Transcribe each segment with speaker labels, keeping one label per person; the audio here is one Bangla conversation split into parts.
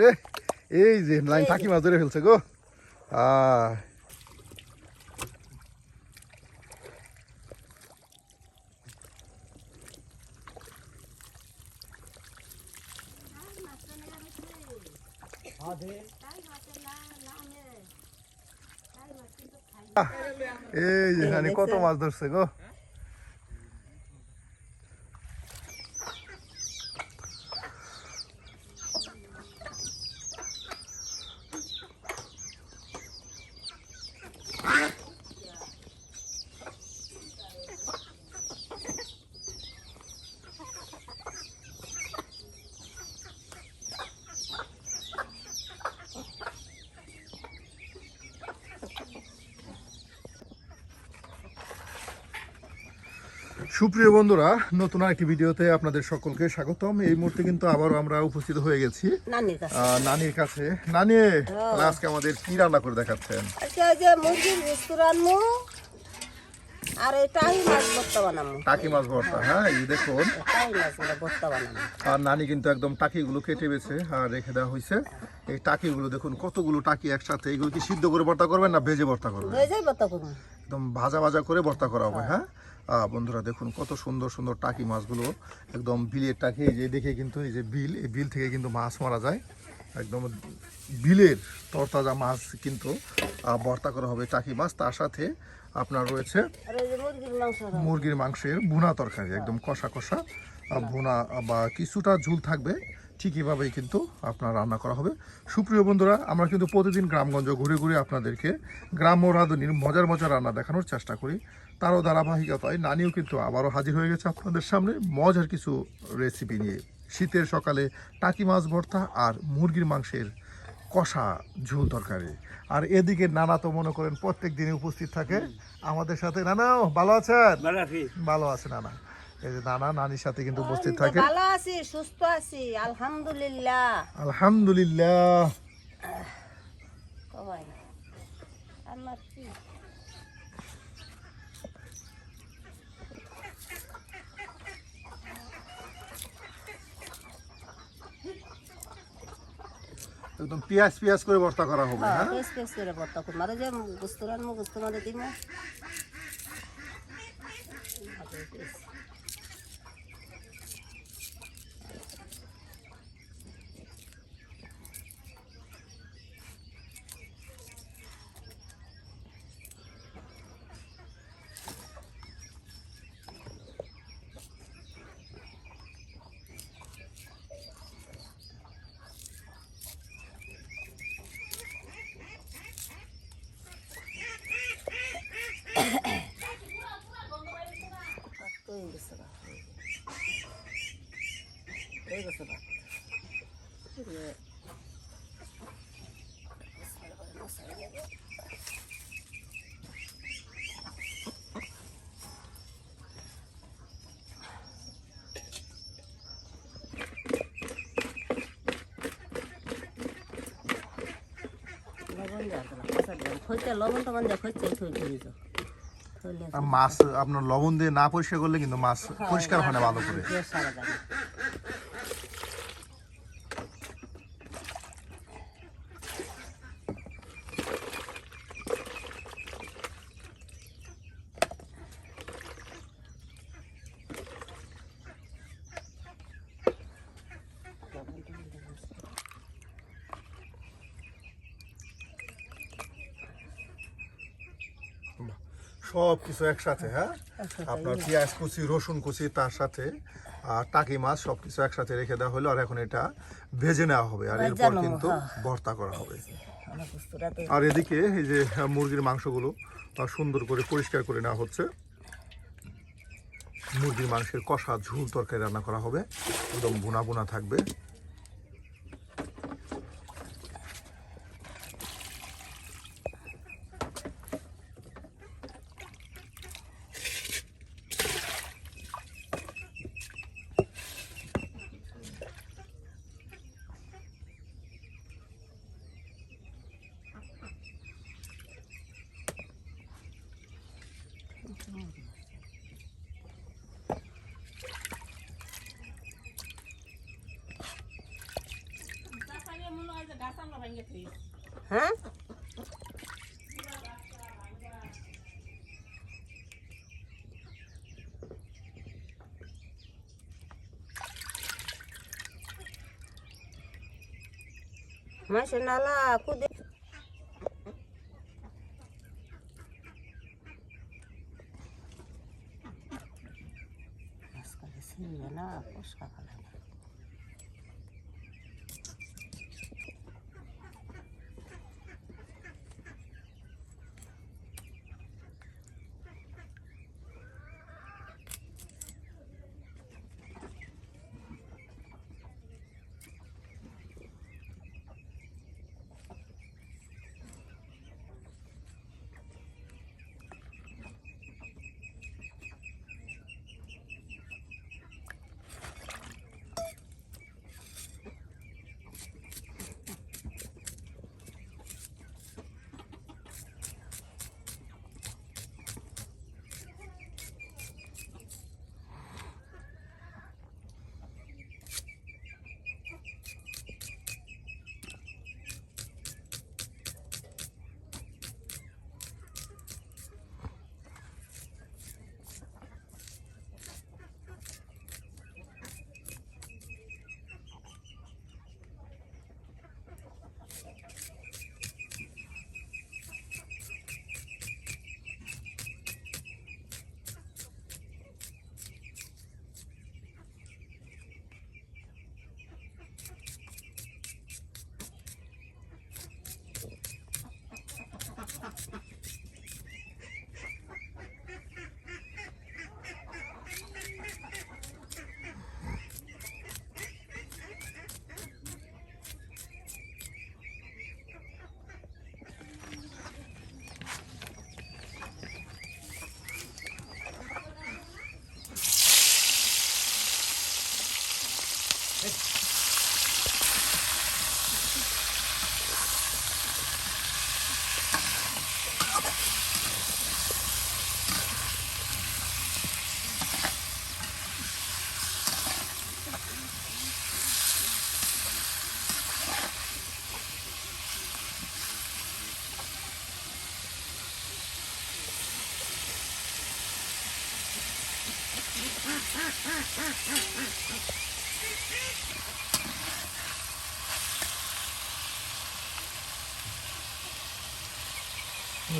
Speaker 1: রে এই যে লাইন টাকি মাছ ধরে ফেলছে গো। আহ এই যে কত মাছ ধরছে গো। সুপ্রিয় বন্ধুরা নতুন একটি ভিডিওতে আপনাদের সকলকে স্বাগতম। এই মুহূর্তে কিন্তু আবারও আমরা উপস্থিত হয়ে গেছি।
Speaker 2: নানির কাছে।
Speaker 1: নানি আজকে আমাদের কি রান্না করে দেখাচ্ছেন?
Speaker 2: আর মাছ ভর্তা বানাবো
Speaker 1: টাকি মাছ ভর্তা হ্যাঁ এই দেখুন।
Speaker 2: বানাবো
Speaker 1: আর নানি কিন্তু একদম টাকিগুলো কেটে বেছে আর রেখে দেওয়া হয়েছে। এই টাকিগুলো দেখুন কতগুলো টাকি একসাথে। এগুলো কি সিদ্ধ করে ভর্তা করবেন না ভেজে ভর্তা করবেন?
Speaker 2: যায় ভর্তা করব।
Speaker 1: একদম ভাজা ভাজা করে ভর্তা করা হবে হ্যাঁ? বন্ধুরা দেখুন কত সুন্দর সুন্দর টাকি মাছগুলো। একদম বিলের টাকি এই যে দেখে কিন্তু এই যে বিল এই বিল থেকে কিন্তু মাছ মারা যায়। একদম বিলের তরতাজা মাছ কিন্তু ভর্তা করা হবে টাকি মাছ। তার সাথে আপনার রয়েছে
Speaker 2: মুরগির
Speaker 1: মাংসের ভুনা তরকারি একদম কষা কষা ভুনা বা কিছুটা ঝুল থাকবে। ঠিক এভাবেই কিন্তু আপনার রান্না করা হবে। সুপ্রিয় বন্ধুরা আমরা কিন্তু প্রতিদিন গ্রামগঞ্জ ঘুরে ঘুরে আপনাদেরকে গ্রাম্য রাঁধুনির মজার মজার রান্না দেখানোর চেষ্টা করি। তারও ধারাবাহিকতায় নানিও কিন্তু আবারও হাজির হয়ে গেছে আপনাদের সামনে মজার কিছু রেসিপি নিয়ে। শীতের সকালে টাকি মাছ ভর্তা আর মুরগির মাংসের কষা ঝোল তরকারি। আর এদিকে নানা তো মনে করেন প্রত্যেক দিনে উপস্থিত থাকে। আমাদের সাথে নানা ভালো আছেন? ভালো আছে। নানা। এই যে নানা নানির সাথে কিন্তু উপস্থিত থাকে।
Speaker 2: ভালো আছি সুস্থ আছি আলহামদুলিল্লাহ।
Speaker 1: আলহামদুলিল্লাহ।
Speaker 2: আমার কি?
Speaker 1: একদম পেঁয়াজ পেঁয়াজ করে ভর্তা করা হবে হ্যাঁ?
Speaker 2: পেস পেস করে ভর্তা করব। এই যে গুস্তু রান্নু গুস্তু মাঝে দিব হয়ে গেছে বা। হয়ে গেছে বা। এই যে লবণ দেওয়া তো না, কষা দিলাম। খইতে লবণ টবণ দিয়ে খইতে থই থই দিত।
Speaker 1: মাছ আপনার লবণ দিয়ে না পরিষ্কার করলে কিন্তু মাছ পরিষ্কার হয় না ভালো করে। সব কিছু একসাথে হ্যাঁ? আপনার পেঁয়াজ কুচি রসুন কুচি তার সাথে আর টাকি মাছ সব কিছু একসাথে রেখে দেওয়া হলো আর এখন এটা ভেজে নেওয়া হবে আর এরপর কিন্তু
Speaker 2: হ্যাঁ।
Speaker 1: ভর্তা করা হবে। আর এদিকে এই যে মুরগির মাংসগুলো সুন্দর করে পরিষ্কার করে নেওয়া হচ্ছে। মুরগির মাংসের কষা ঝুল তরকারি রান্না করা হবে একদম বোনা বুনা থাকবে।
Speaker 2: 么事那啦，固定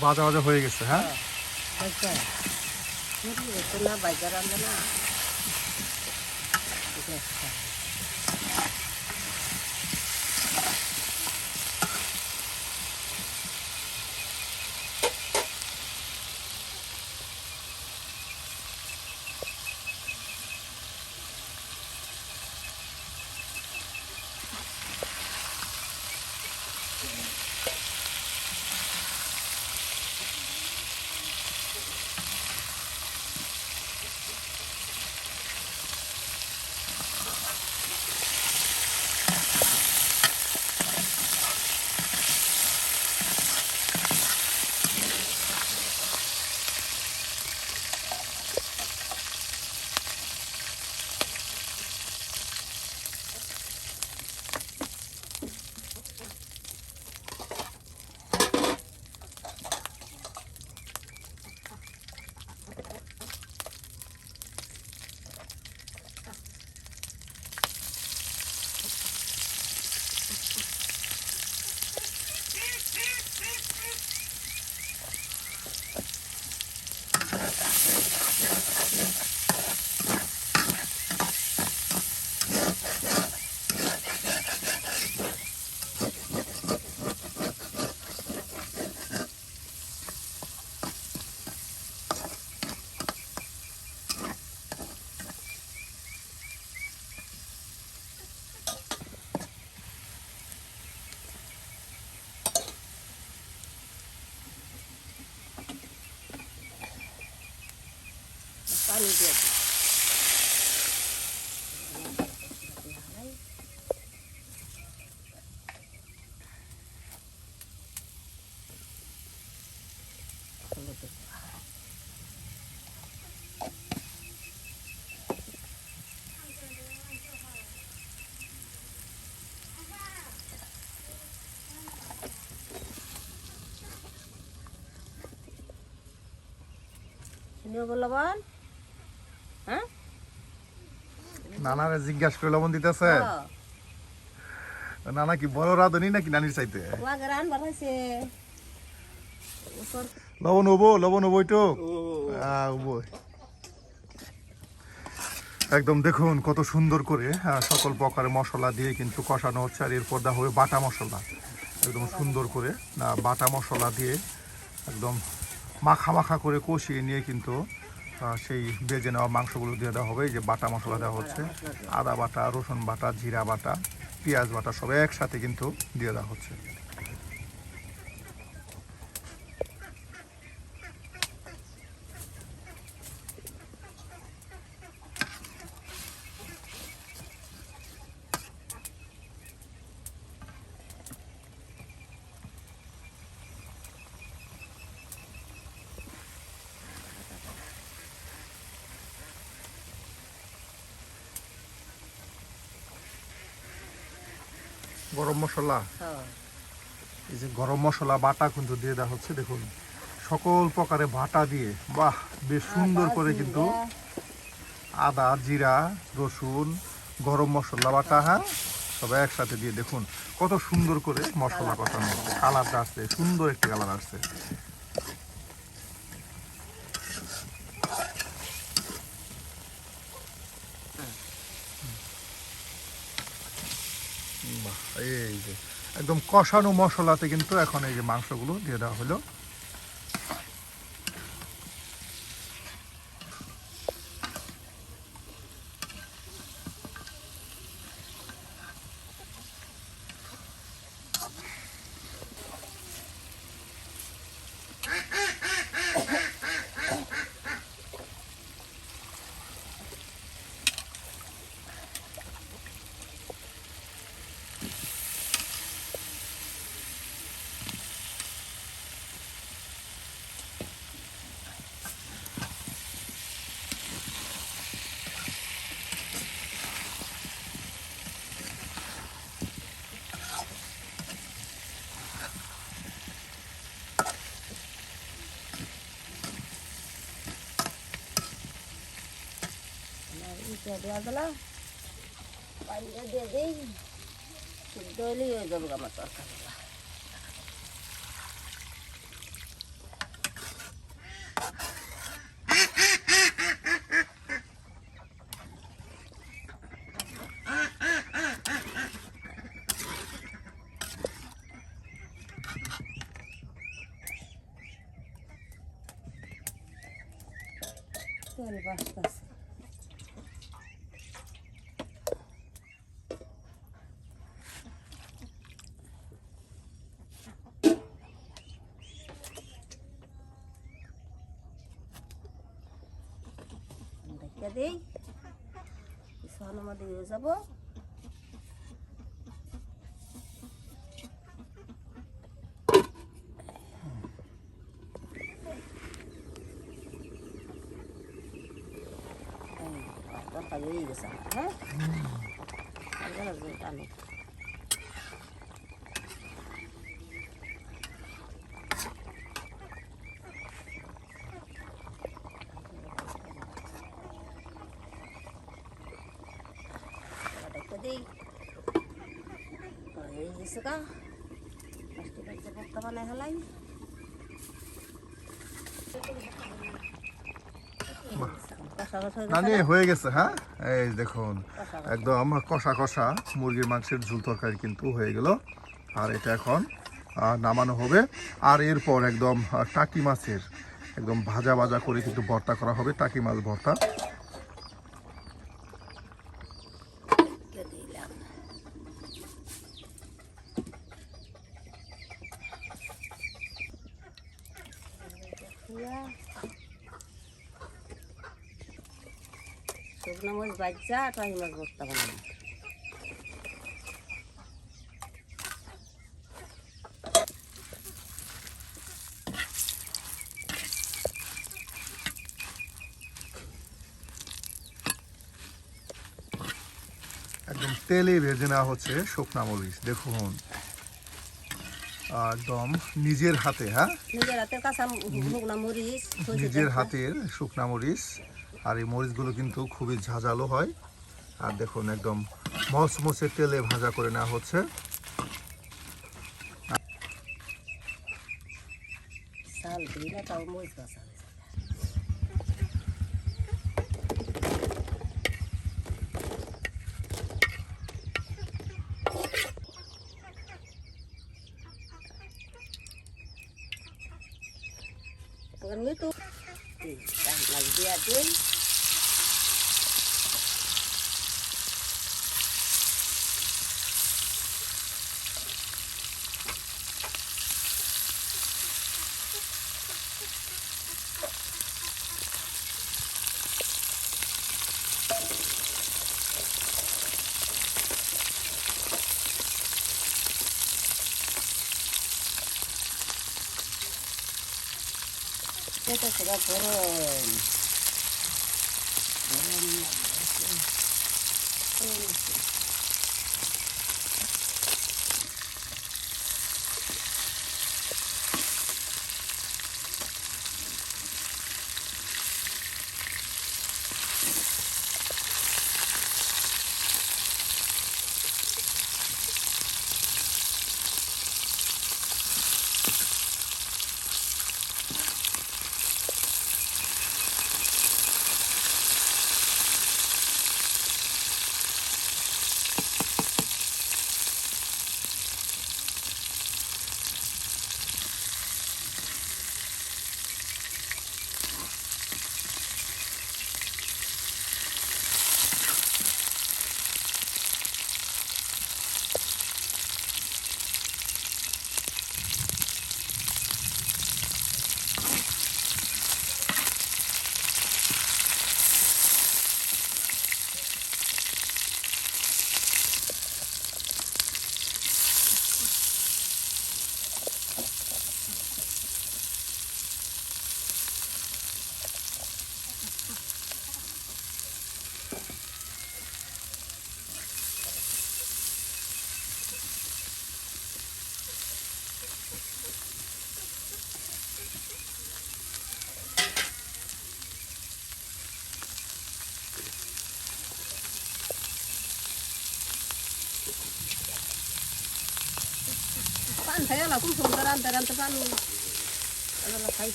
Speaker 1: বাজা বাজা হয়ে গেছে হ্যাঁ?
Speaker 2: বাজার আনবে না। diatur. ini apa lawan
Speaker 1: নানারে জিজ্ঞাসা করে লবণ দিতেছে। নানা কি বড় রাঁধুনি নাকি নানির চাইতে? লবণ হব লবণ হব হব। একদম দেখুন কত সুন্দর করে সকল প্রকারের মশলা দিয়ে কিন্তু কষানো হচ্ছে আর এরপর দেওয়া হবে বাটা মশলা। একদম সুন্দর করে না বাটা মশলা দিয়ে একদম মাখা মাখা করে কষিয়ে নিয়ে কিন্তু সেই বেজে নেওয়া মাংসগুলো দিয়ে দেওয়া হবে। যে বাটা মশলা দেওয়া হচ্ছে, আদা বাটা, রসুন বাটা, জিরা বাটা, পেঁয়াজ বাটা সব একসাথে কিন্তু দিয়ে দেওয়া হচ্ছে। গরম মশলা।
Speaker 2: হ্যাঁ।
Speaker 1: এই যে গরম মশলা বাটা কিন্তু দিয়ে দেওয়া হচ্ছে দেখুন। সকল প্রকারে বাটা দিয়ে বাহ বেশ সুন্দর করে কিন্তু আদা জিরা রসুন গরম মশলা বাটা হ্যাঁ সব একসাথে দিয়ে দেখুন কত সুন্দর করে মশলা কষানো কালারটা আসছে সুন্দর একটি কালার আসছে। এই যে। একদম কষানো মশলাতে কিন্তু এখন এই যে মাংসগুলো দিয়ে দেওয়া হলো।
Speaker 2: ইটা দেওয়া গেল পানিটা দিয়ে দিই সিদ্ধ হলেই হয়ে যাব আমার তরকারি তেল বাঁচতেছে রেখে দিই কিছুক্ষণের মধ্যে হয়ে যাব এই, তরকারি হয়ে গেছে আমার, হ্যাঁ আর গেল যে টানো। রেখে দিই হয়ে গেছে গা। করতে হেলাই। হয়ে গেছে
Speaker 1: এই দেখুন। একদম কষা কষা মুরগির মাংসের ঝুল তরকারি কিন্তু হয়ে গেল। আর এটা এখন নামানো হবে। আর এরপর একদম টাকি মাছের একদম ভাজা ভাজা করে কিন্তু ভর্তা করা হবে টাকি মাছ ভর্তা
Speaker 2: রেখে দিলাম দিয়া শুকনো মাছ বাচ্চা টাই মাছ ভর্তা বানাবো।
Speaker 1: একদম তেলে ভেজে নেওয়া হচ্ছে শুকনা মরিচ দেখুন। একদম নিজের হাতে হ্যাঁ?
Speaker 2: নিজের হাতের কাঁচা শুকনা মরিচ
Speaker 1: নিজের হাতের শুকনা মরিচ। আর এই মরিচগুলো কিন্তু খুবই ঝাঁঝালো হয়। আর দেখুন, একদম মচমচে তেলে ভাজা করে নেওয়া হচ্ছে।
Speaker 2: মরিচ কাঁচা হয়ে যায়। Ganun ito.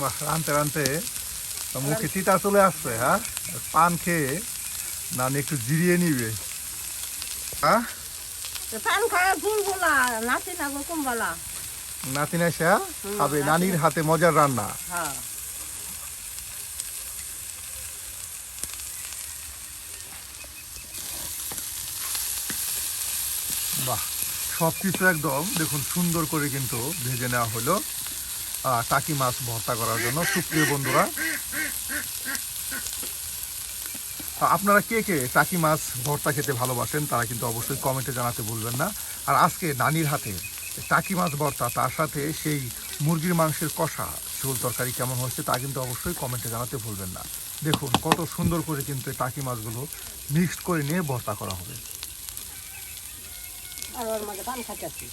Speaker 1: বাহ, রানতে রানতে। মুখে চলে আসছে হ্যাঁ? পান খেয়ে নানি একটু জিরিয়ে নিবে। হ্যাঁ?
Speaker 2: পান খায় ফুল বলা নাচি না গো কুম্বালা।
Speaker 1: নাতি নাসা খাবে নানির হাতে মজার রান্না।
Speaker 2: হ্যাঁ
Speaker 1: বাহ সব কিছু একদম, দেখুন সুন্দর করে কিন্তু ভেজে নেওয়া হলো। টাকি মাছ ভর্তা করার জন্য। সুপ্রিয় বন্ধুরা আপনারা কে কে টাকি মাছ ভর্তা খেতে ভালোবাসেন, তারা কিন্তু অবশ্যই কমেন্টে জানাতে ভুলবেন না। আর আজকে নানির হাতে টাকি মাছ ভর্তা, তার সাথে সেই মুরগির মাংসের কষা, ঝোল তরকারি কেমন হয়েছে তা কিন্তু অবশ্যই কমেন্টে জানাতে ভুলবেন না। দেখুন, কত সুন্দর করে কিন্তু টাকি মাছগুলো মিক্সড করে নিয়ে ভর্তা করা হবে।
Speaker 2: আর ওর মধ্যে পান খাইতেছি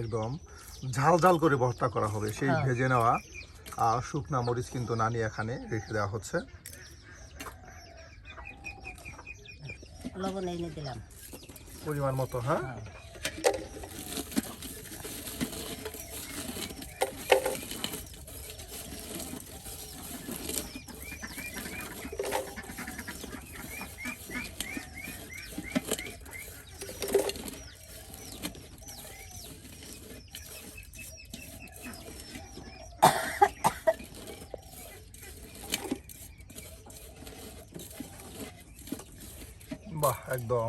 Speaker 1: একদম। ঝাল ঝাল করে ভর্তা করা হবে। সেই
Speaker 2: হ্যাঁ।
Speaker 1: ভেজে নেওয়া আর শুকনা মরিচ কিন্তু নানি এখানে রেখে দেওয়া হচ্ছে।
Speaker 2: লবণ এনে দিলাম।
Speaker 1: পরিমাণ মতো হ্যাঁ? বাহ একদম।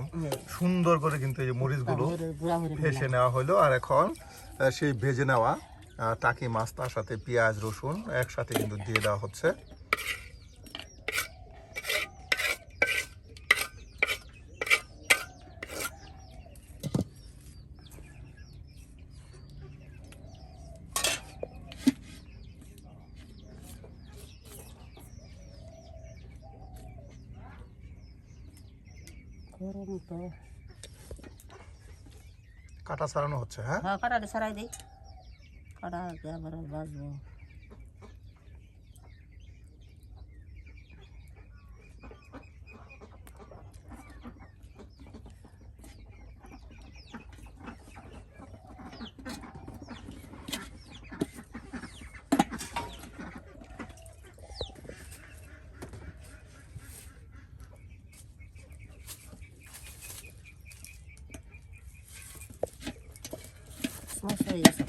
Speaker 1: সুন্দর করে কিন্তু এই যে মরিচগুলো
Speaker 2: ভেসে
Speaker 1: ফেসে নেওয়া হলো। আর এখন সেই ভেজে নেওয়া টাকি মাছ তার সাথে পেঁয়াজ রসুন একসাথে কিন্তু দিয়ে দেওয়া হচ্ছে
Speaker 2: গরম তো
Speaker 1: কাটা ছাড়ানো হচ্ছে হ্যাঁ?
Speaker 2: হ্যাঁ কাটাটা সারাই দিই। কাটা আবার বাজবো। হয়ে গেছে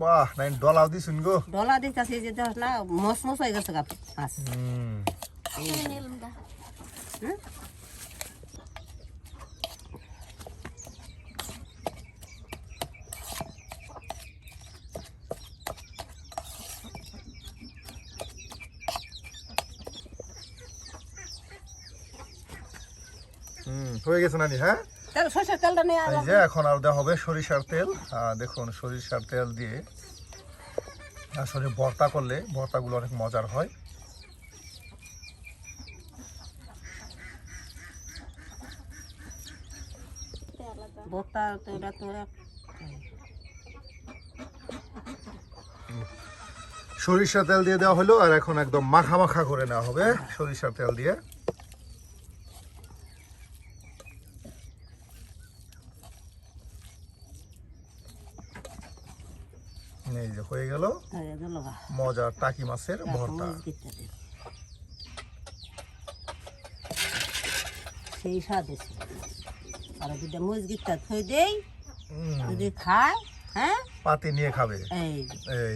Speaker 1: বাহ নাইন ডলাও দিছুন গো।
Speaker 2: ডলা দিতেছে যে দেখ না মস মস হয়ে গেছে গা মাছ
Speaker 1: হুম? হয়ে গেছে নানি হ্যাঁ? এই যে এখন আর দেওয়া হবে সরিষার তেল। দেখুন সরিষার তেল দিয়ে আসলে ভর্তা করলে ভর্তাগুলো অনেক মজার হয়।
Speaker 2: ভর্তা তো এটা তো এক-
Speaker 1: সরিষার তেল দিয়ে দেওয়া হলো আর এখন একদম মাখা মাখা করে নেওয়া হবে সরিষার তেল দিয়ে। এই যে হয়ে গেল। মজার টাকি মাছের ভর্তা।
Speaker 2: সেই স্বাদ আর মরিচ থই দেই যদি খায় হ্যাঁ?
Speaker 1: পাতি নিয়ে খাবে।
Speaker 2: এই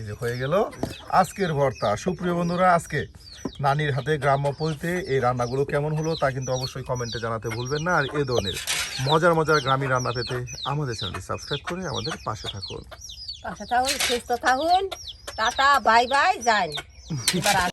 Speaker 1: যে। হয়ে গেল। আজকের ভর্তা। সুপ্রিয় বন্ধুরা আজকে নানির হাতে গ্রাম্য পরিতে এই রান্নাগুলো কেমন হলো তা কিন্তু অবশ্যই কমেন্টে জানাতে ভুলবেন না। আর এ ধরনের মজার মজার গ্রামীণ রান্না পেতে আমাদের চ্যানেলটি সাবস্ক্রাইব করে আমাদের পাশে থাকুন।
Speaker 2: পাশে থাকুন সুস্থ থাকুন। টাটা বাই বাই এবার